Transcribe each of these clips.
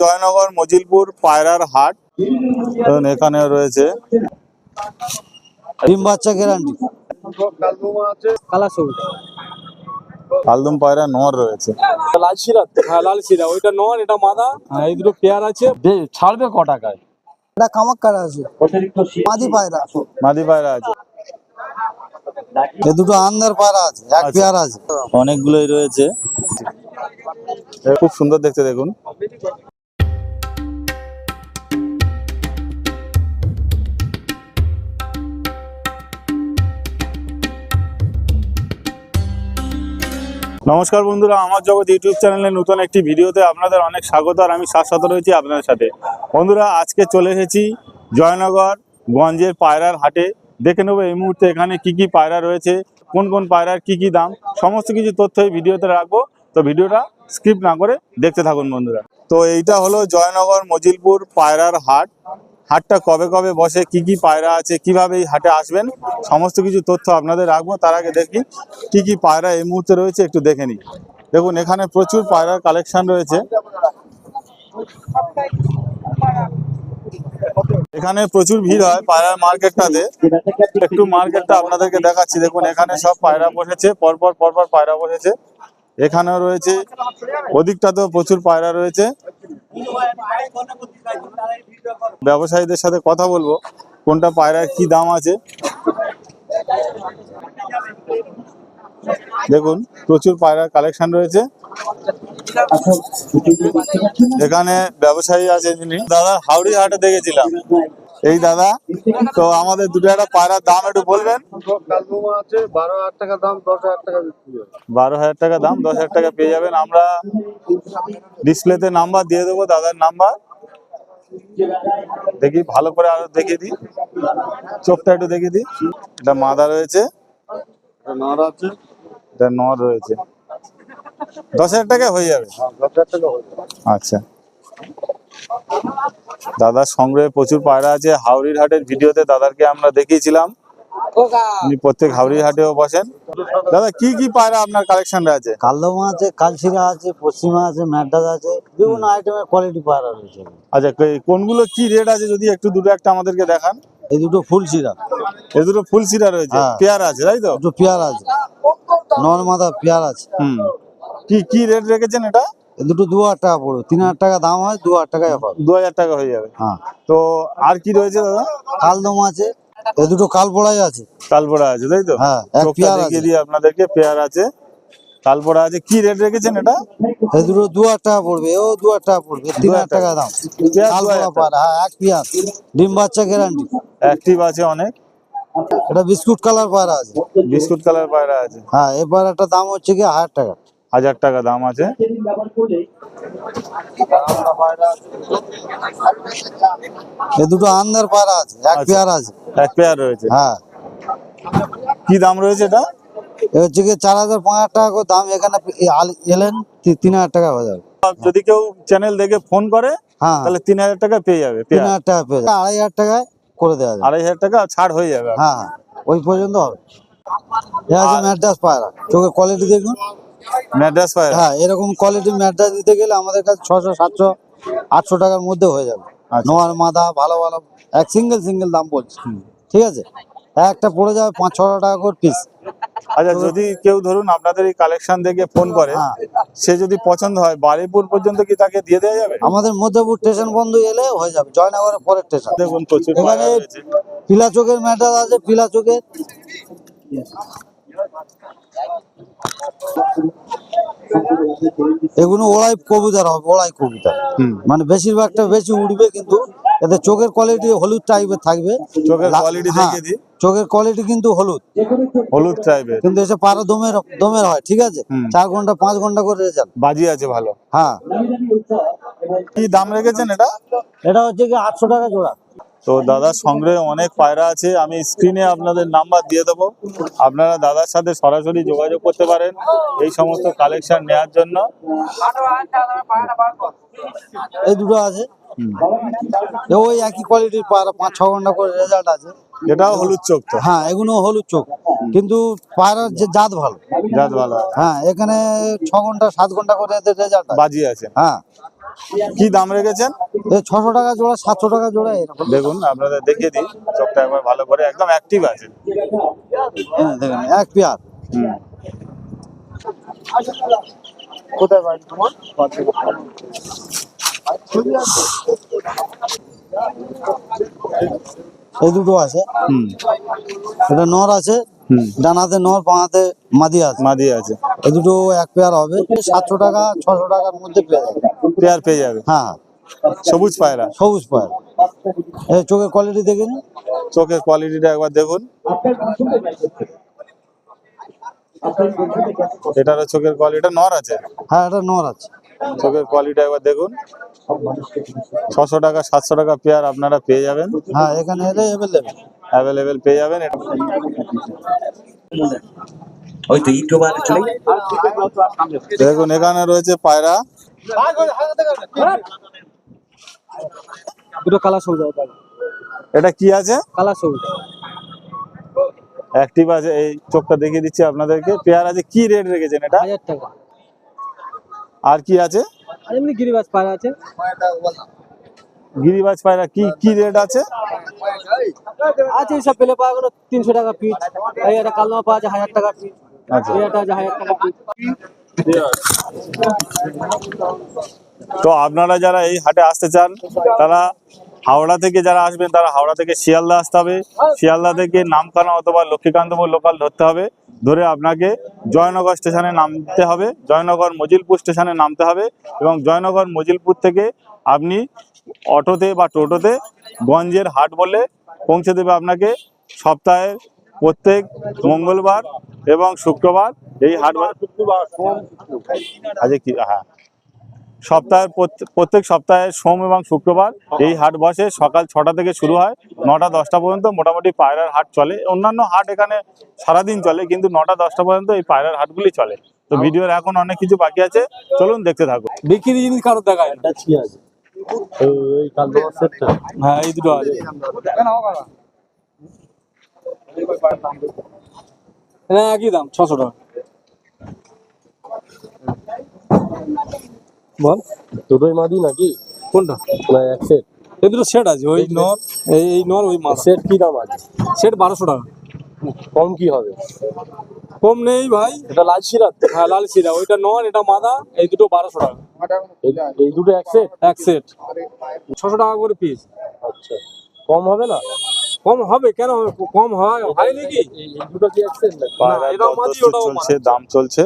জয়নগর মজিলপুর পায়রার হাট এখানে রয়েছে ডিম বাচ্চা গ্যারান্টি। কালা পায়রা নর রয়েছে। লাল শিরা? হ্যাঁ লাল শিরা। ওইটা নন এটা মাদা। আর এই দুটো পেয়ার আছে। ছাড়বে ক টাকায়? এটা কামাক আছে। মাদি পায়রা। মাদি পায়রা আছে। এ দুটো আন্দার পায়রা আছে এক আচ্ছা। পেয়ার আছে। অনেকগুলোই রয়েছে। খুব সুন্দর দেখতে দেখুন। নমস্কার বন্ধুরা, আমার জগৎ ইউটিউব চ্যানেলে নতুন একটি ভিডিওতে আপনাদের অনেক স্বাগত আর আমি শাশ্বত রয়েছি আপনাদের সাথে। বন্ধুরা, আজকে চলে এসেছি জয়নগর গঞ্জের পায়রার হাটে। দেখে নেব এই মুহূর্তে এখানে কি কি পায়রা রয়েছে, কোন কোন পায়রার কি কি দাম, সমস্ত কিছু তথ্য এই ভিডিওতে রাখব। তো ভিডিওটা স্কিপ না করে দেখতে থাকুন বন্ধুরা। তো এইটা হলো জয়নগর মজিলপুর পায়রার হাট। হাটটা কবে কবে বসে, কি কি পায়রা আছে, কীভাবে এই হাটে আসবেন, সমস্ত কিছু তথ্য আপনাদের রাখব। তার আগে দেখি কি কি পায়রা এই মুহূর্তে রয়েছে, একটু দেখে নিই। দেখুন, এখানে প্রচুর পায়রার কালেকশন রয়েছে। এখানে প্রচুর ভিড় হয় পায়রার মার্কেটটাতে। একটু মার্কেটটা আপনাদেরকে দেখাচ্ছি। দেখুন, এখানে সব পায়রা বসেছে, পরপর পরপর পায়রা বসেছে। এখানেও রয়েছে। ওদিকটাতেও প্রচুর পায়রা রয়েছে। ব্যবসায়ীদের সাথে কথা বলব, কোনটা পায়রার কি দাম আছে। দেখুন, প্রচুর পায়রার কালেকশন রয়েছে। এখানে ব্যবসায়ী আছে যিনি দাদা, হাওড়ি হাটে দেখেছিলাম। এই দাদা, তো আমাদের দুটো একটা পায়রার দাম একটু বলবেন? বারো হাজার টাকা দাম, দশ হাজার টাকা পেয়ে যাবেন। আমরা ডিসপ্লেতে নাম্বার দিয়ে দেবো, দাদার নাম্বার। দেখি, ভালো করে আরও দেখিয়ে দিই। চোখটা একটু দেখে দিই। এটা মাদা রয়েছে। এটা নর রয়েছে। দশ হাজার টাকা হয়ে যাবে। আচ্ছা। দাদার সংগ্রহে প্রচুর পায়রা আছে। হাওড়ির হাটের ভিডিওতে দাদারকে আমরা দেখিয়েছিলাম। উনি প্রত্যেক হাওড়ির হাটেও বসেন। দাদা কি কি পায়রা আপনার কালেকশনে আছে? কালদমা আছে কালশিরা আছে পশ্চিমা আছে ম্যাডাস আছে বিভিন্ন আইটেমের কোয়ালিটি পায়রা রয়েছে। আচ্ছা কোনগুলো কি রেট আছে যদি একটু দুটো একটা আমাদেরকে দেখান? এই দুটো ফুল শিরা। এই দুটো ফুল সিরা রয়েছে। হ্যাঁ। পেয়ার আছে তাই তো? দুটো পেয়ার আছে। নর মাথা পেয়ার আছে। হুম। কি কি রেট রেখেছেন এটা? দুটো দু হাজার টাকা পড়বে। তিন হাজার টাকা দাম হয় দু হাজার টাকায় দু হাজার টাকা হয়ে যাবে। হ্যাঁ। তো আর কি রয়েছে দাদা? কালদমা আছে এই দুটো কালপোড়াই আছে। তালপোড়া আছে তাই তো? হ্যাঁ, এক পেয়ার আছে। দিই আপনাদেরকে পেয়ার আছে। তালপোড়া আছে কি রেট রেখেছেন এটা? এই দুটো দু হাজার টাকা পড়বে ও দু হাজার টাকা পড়বে তিন হাজার টাকা দাম। কালপোড়া হ্যাঁ এক পেয়ার। ডিম বাচ্চা গ্যারান্টি অ্যাক্টিভ আছে অনেক। এটা বিস্কুট কালার পায়রা আছে। বিস্কুট কালার পায়রা আছে। হ্যাঁ এই পায়রাটার দাম হচ্ছে কি হাজার টাকা। হাজার টাকা দাম আছে। এই দুটো আন্দার পায়রা আছে এক আচ্ছা। পেয়ার আছে। এক পেয়ার রয়েছে। হ্যাঁ। কি দাম রয়েছে এটা? হচ্ছে কি চার হাজার পাঁচ হাজার টাকা দাম এখানে এলেন তিন হাজার টাকা হয়ে যাবে। যদি কেউ চ্যানেল দেখে ফোন করে হ্যাঁ। তাহলে তিন হাজার টাকা পেয়ে যাবে তিন হাজার টাকা পেয়ে যাবে। আড়াই হাজার টাকায় করে দেওয়া যাবে। আড়াই হাজার টাকা ছাড় হয়ে যাবে। হ্যাঁ ওই পর্যন্ত হবে। এ ম্যাড্রাস পায়রা। চোখের কোয়ালিটি দেখুন। ম্যাড্রাস পায়রা হ্যাঁ এরকম কোয়ালিটি ম্যাড্রাস দিতে গেলে আমাদের কাছে ছশো সাতশো আটশো টাকার মধ্যে হয়ে যাবে। আচ্ছা। নোয়ার মাথা ভালো ভালো এক সিঙ্গেল সিঙ্গেল দাম বলছি। ঠিক আছে? একটা পড়ে যাবে পাঁচ ছশো টাকা করে পিস আচ্ছা যদি কেউ ধরুন আপনাদের এই কালেকশন দেখে ফোন করে হ্যাঁ। সে যদি পছন্দ হয় বারিপুর পর্যন্ত কি তাকে দিয়ে দেওয়া যাবে? আমাদের মধ্যপুর স্টেশন বন্ধ এলে হয়ে যাবে জয়নগরের পরের স্টেশন দেখুন প্রচুর এখানে পিলা চোখের ম্যাটার আছে পিলা চোখের এগুলো ওড়াই কবুতর হবে ওড়াই কবুতর। মানে বেশিরভাগটা বেশি উঠবে কিন্তু এতে চোখের কোয়ালিটি হলুদ টাইপের থাকবে। চোখের কোয়ালিটি হ্যাঁ, দেখিয়ে দিই। চোখের কোয়ালিটি কিন্তু হলুদ। হলুদ টাইপের কিন্তু এসে পারো দমের দমের হয় ঠিক আছে? চার ঘণ্টা পাঁচ ঘণ্টা করে রেজাল্ট। বাজি আছে ভালো। হ্যাঁ। কি দাম রেখেছেন এটা? এটা হচ্ছে কি আটশো টাকা জোড়া। তো দাদার সংগ্রহে অনেক পায়রা আছে আমি স্ক্রিনে আপনাদের নাম্বার দিয়ে দেবো। আপনারা দাদার সাথে সরাসরি যোগাযোগ করতে পারেন এই সমস্ত কালেকশন নেওয়ার জন্য। এই দুটো আছে। ওই একই কোয়ালিটির পায়রা পাঁচ ছ ঘণ্টা করে রেজাল্ট আছে। এটাও হলুদ চোখ তো? হ্যাঁ এগুলো হলুদ চোখ। কিন্তু পায়রার যে জাত ভালো। জাত ভালো। হ্যাঁ এখানে ছ ঘণ্টা সাত ঘণ্টা করে রেজাল্ট বাজি আছে। হ্যাঁ। কি দাম রেখেছেন? ছশো টাকা জোড়া সাতশো টাকা জোড়া এরকম। দেখুন আপনাদের দেখিয়ে দিই চোখটা একবার ভালো করে একদম অ্যাক্টিভ আছে। হ্যাঁ দেখেন এক পেয়ার। কোথায় বাড়ি তোমার? এই দুটো আছে। হুম। এটা নর আছে হুম। ডানাতে নর পাঁতে মাদি আছে। মাদি আছে। এই দুটো এক পেয়ার হবে। সাতশো টাকা ছশো টাকার মধ্যে পেয়ে যাবে পেয়ার পেয়ে যাবে। হ্যাঁ। সবুজ পায়রা। সবুজ পেয়ার। এই চোখের কোয়ালিটি দেখে নিন। চোখের কোয়ালিটিটা একবার দেখুন। এটারও চোখের কোয়ালিটি নর আছে? হ্যাঁ এটা নর আছে। চোখের কোয়ালিটি একবার দেখুন। ছশো টাকা সাতশো টাকা পেয়ার আপনারা পেয়ে যাবেন। হ্যাঁ এখানে এলে অ্যাভেলেবেল অ্যাভেলেবেল পেয়ে যাবেন। এটা ওই তো ইটো দেখুন এখানে রয়েছে পায়রা। দুটো কালার সবুজ এটা কি আছে? কালার সবুজ অ্যাক্টিভ আছে এই চোখটা দেখিয়ে দিচ্ছি আপনাদেরকে। পেয়ার আছে কি রেট রেখেছেন এটা? হাজার টাকা। আর কি আছে? এমনি গিরিবাজ পায়রা আছে। গিরিবাজ পায়রা কি কি রেট আছে? আছে এইসব পেলে পাওয়া গেলো তিনশো টাকা পিস এই একটা কালনা পাওয়া যায় হাজার টাকা পিস আচ্ছা। একটা আছে হাজার টাকা পিস তো আপনারা যারা এই হাটে আসতে চান, তারা হাওড়া থেকে যারা আসবেন, তারা হাওড়া থেকে শিয়ালদা আসতে হবে। শিয়ালদা থেকে নামখানা অথবা লক্ষ্মীকান্তপুর লোকাল ধরতে হবে। ধরে আপনাকে জয়নগর স্টেশনে নামতে হবে। জয়নগর মজিলপুর স্টেশনে নামতে হবে এবং জয়নগর মজিলপুর থেকে আপনি অটোতে বা টোটোতে গঞ্জের হাট বলে পৌঁছে দেবে আপনাকে সপ্তাহের প্রত্যেক মঙ্গলবার এবং শুক্রবার এই হাট আজকে কি হ্যাঁ সপ্তাহের প্রত্যেক সপ্তাহে সোম এবং শুক্রবার এই হাট বসে সকাল ছটা থেকে শুরু হয় নটা দশটা পর্যন্ত মোটামুটি পায়রার হাট চলে অন্যান্য হাট এখানে সারাদিন চলে কিন্তু নটা দশটা পর্যন্ত এই পায়রার হাটগুলি চলে তো ভিডিওর এখন অনেক কিছু বাকি আছে চলুন দেখতে থাকুন বিক্রি জিনিস কারও দেখায় হ্যাঁ এই দুটো আছে না একই দাম ছশো টাকা। বল। দুটোই মাদি নাকি? কোনটা? না এক সেট এই দুটো সেট আছে ওই নর। এই নর ওই মাছ সেট কি দাম আছে? সেট বারোশো টাকা। কম কি হবে? কম নেই ভাই। এটা লাল সিরাত হ্যাঁ লাল সিরা ওইটা নন এটা মাদা এই দুটো বারোশো টাকা। এই দুটো এক সেট এক সেট ছশো টাকা করে পিস আচ্ছা। কম হবে না? কম হবে কেন? কম হয়? হয় নাকি দুটো কি চলছে দাম চলছে।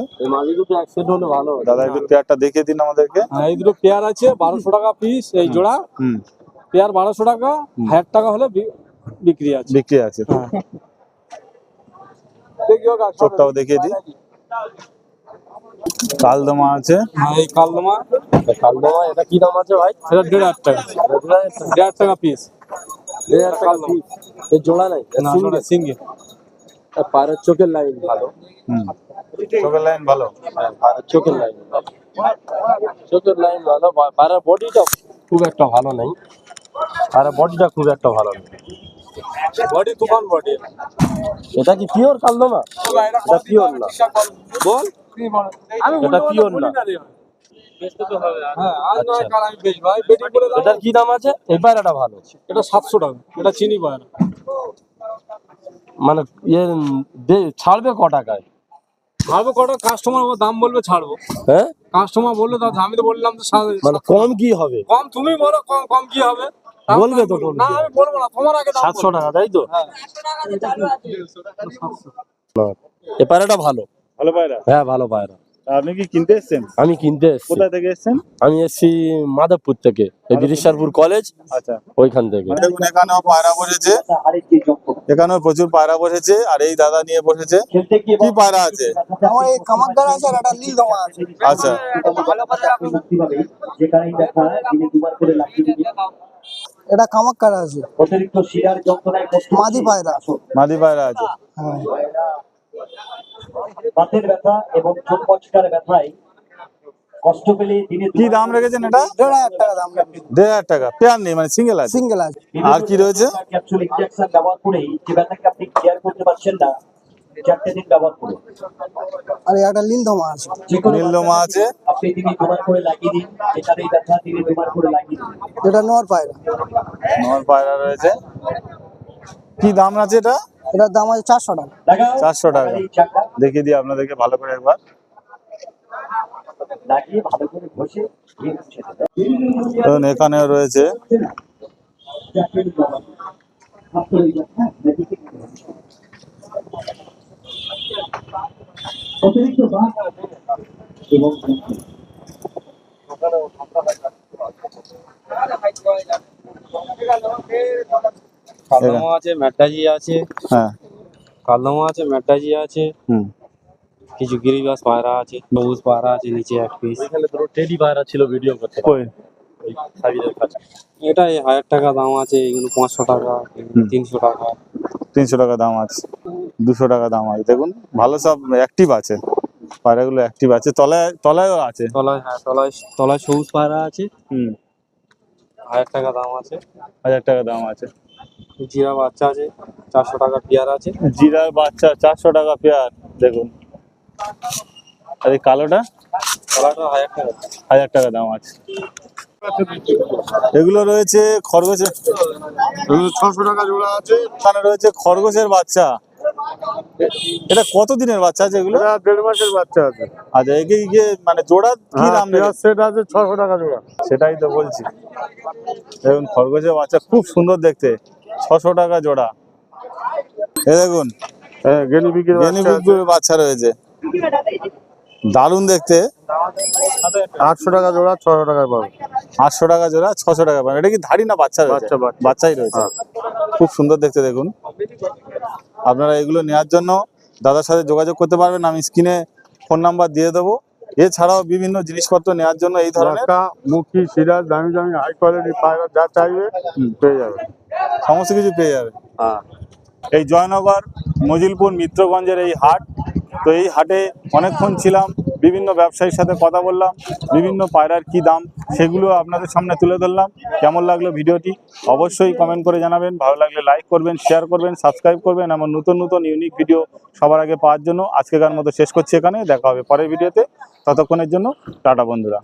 এই দুটো এক হলে ভালো দাদা একটু পেয়ারটা দেখিয়ে দিন আমাদেরকে। হ্যাঁ এই দুটো পেয়ার আছে বারোশো টাকা পিস এই জোড়া। পেয়ার বারোশো টাকা হাজার টাকা হলে বিক্রি আছে। বিক্রি আছে হ্যাঁ। চোখটাও দেখিয়ে দিই। কালদমা আছে। হ্যাঁ এই কালদমা। কালদমা এটা কি দাম আছে ভাই? এটা দেড় হাজার টাকা। দেড় হাজার টাকা পিস দেড় হাজার টাকা piece। জোড়া নাই না সিঙ্গেল। পায়ের চোখের লাইন ভালো। চোখের লাইন ভালো? চোখের লাইন চোখের লাইন ভালো পায়ের বডিটা খুব একটা ভালো নেই। পায়ের বডিটা খুব একটা ভালো নেই। বডি তুফান বডি। এটা কি পিওর এটা না। বল। এটা না। হ্যাঁ কাল। এটার কি দাম আছে? এই পায়রাটা ভালো। এটা সাতশো টাকা। এটা চিনি পায় মানে ইয়ে দে- ছাড়বে ক টাকায়? ছাড়বো কটা? কাস্টমার দাম বলবে ছাড়বো। হ্যাঁ? কাস্টমার বলল আমি তো বললাম তো মানে কম কি হবে? কম তুমি বলো কম কম কি হবে? বলবে তো না আমি বলব না তোমার আগে সাতশো টাকা তাই তো? হ্যাঁ। এ পায়রাটা ভালো। ভালো পায়রা? হ্যাঁ ভালো পায়রা। আপনি কি কিনতে এসছেন? আমি কিনতে এসছি। কোথায় থেকে এসছেন? আমি এসছি মাধবপুর থেকে এই বিরিশারপুর কলেজ আচ্ছা। ওইখান থেকে। দেখুন এখানেও পায়রা বসেছে। এখানেও প্রচুর পায়রা বসেছে আর এই দাদা নিয়ে বসেছে। কি পায়রা আছে? আমার এই কামাকগার আছে আর একটা নীল দমা আছে। আচ্ছা। যেখানেই দেখা দিনে দুবার করে লাগিয়ে দিবি এটা কামাকগার আছে। অতিরিক্ত শিরার যন্ত্রণায় মাদি পায়রা মাদি পায়রা আছে। হ্যাঁ। বাতের ব্যথা এবং চোখ পচকার ব্যথায় কষ্ট পেলে দিনে কি দাম রেখেছেন এটা? দেড় হাজার টাকা দাম দেড় হাজার টাকা পেয়ার নেই মানে সিঙ্গেল আছে। সিঙ্গেল আছে। আর কি রয়েছে? ক্যাপসুল ইনজেকশন ব্যবহার করেই যে ব্যথাকে আপনি ক্লিয়ার করতে পারছেন না চারটে দিন ব্যবহার করুন। আর একটা লিনধমা আছে। যে কোনো নীলদমা আছে। আপনি তিনি ব্যবহার করে লাগিয়ে দিন যেখানেই ব্যথা তিনি ব্যবহার করে লাগিয়ে দিন। এটা নোয়ার পায়রা। নর পায়রা রয়েছে। কি দাম আছে এটা? এটার দাম আছে চারশো টাকা। 400 টাকা। দেখিয়ে দিই আপনাদেরকে ভালো করে একবার। এখানেও রয়েছে। আছে ম্যাটাজি আছে। হ্যাঁ। কালদমা আছে ম্যাটাজি আছে। হুম। কিছু গিরিবাস পায়রা আছে সবুজ পায়রা আছে নিচে এক পিস এখানে দুটো টেডি পায়রা ছিল ভিডিও করতে। কই? কাছে। এটা হাজার টাকা দাম আছে এগুলো পাঁচশো টাকা তিনশো টাকা। তিনশো টাকা দাম আছে দুশো টাকা দাম আছে। দেখুন ভালো সব অ্যাক্টিভ আছে। পায়রাগুলো অ্যাক্টিভ আছে। তলায় তলায়ও আছে। তলায় হ্যাঁ তলায় তলায় সবুজ পায়রা আছে। হুম। হাজার টাকা দাম আছে। হাজার টাকা দাম আছে। জিরা বাচ্চা আছে চারশো টাকা পেয়ার আছে। জিরা বাচ্চা চারশো টাকা পেয়ার দেখুন। আর এই কালোটা তলাটা হাজার টাকা। হাজার টাকা দাম আছে। এগুলো রয়েছে খরগোশের ছশো টাকা জোড়া আছে। এখানে রয়েছে খরগোশের বাচ্চা। এটা কত দিনের বাচ্চা আছে এগুলো? দেড় মাসের বাচ্চা আছে। আচ্ছা একে গিয়ে মানে জোড়া কি দাম নেবে? সেট আছে ছশো টাকা জোড়া। সেটাই তো বলছি। দেখুন খরগোশের বাচ্চা খুব সুন্দর দেখতে। ছশো টাকা জোড়া। এ দেখুন হ্যাঁ বাচ্চা রয়েছে। দারুণ দেখতে। আটশো টাকা জোড়া ছশো টাকায় পাবে। আটশো টাকা জোড়া ছশো টাকা পাবেন এটা কি ধাড়ি না বাচ্চা রয়েছে। বাচ্চাই রয়েছে। খুব সুন্দর দেখতে দেখুন। আপনারা এগুলো নেওয়ার জন্য দাদার সাথে যোগাযোগ করতে পারবেন। আমি স্ক্রিনে ফোন নাম্বার দিয়ে দেবো। এছাড়াও বিভিন্ন জিনিসপত্র নেওয়ার জন্য এই ধরনের মুখি সিরাজ দামি দামি হাই কোয়ালিটি পায়রা যা চাইবে পেয়ে যাবে। সমস্ত কিছু পেয়ে যাবে। হ্যাঁ। এই জয়নগর মজিলপুর মিত্রগঞ্জের এই হাট তো এই হাটে অনেকক্ষণ ছিলাম বিভিন্ন ব্যবসায়ীর সাথে কথা বললাম বিভিন্ন পায়রার কি দাম সেগুলো আপনাদের সামনে তুলে ধরলাম। কেমন লাগল ভিডিওটি অবশ্যই কমেন্ট করে জানাবেন। ভালো লাগলে লাইক করবেন শেয়ার করবেন সাবস্ক্রাইব করবেন। এমন নতুন নতুন ইউনিক ভিডিও সবার আগে পাওয়ার জন্য আজকেকার মতো শেষ করছি এখানে। দেখা হবে পরের ভিডিওতে ততক্ষণের জন্য টাটা বন্ধুরা।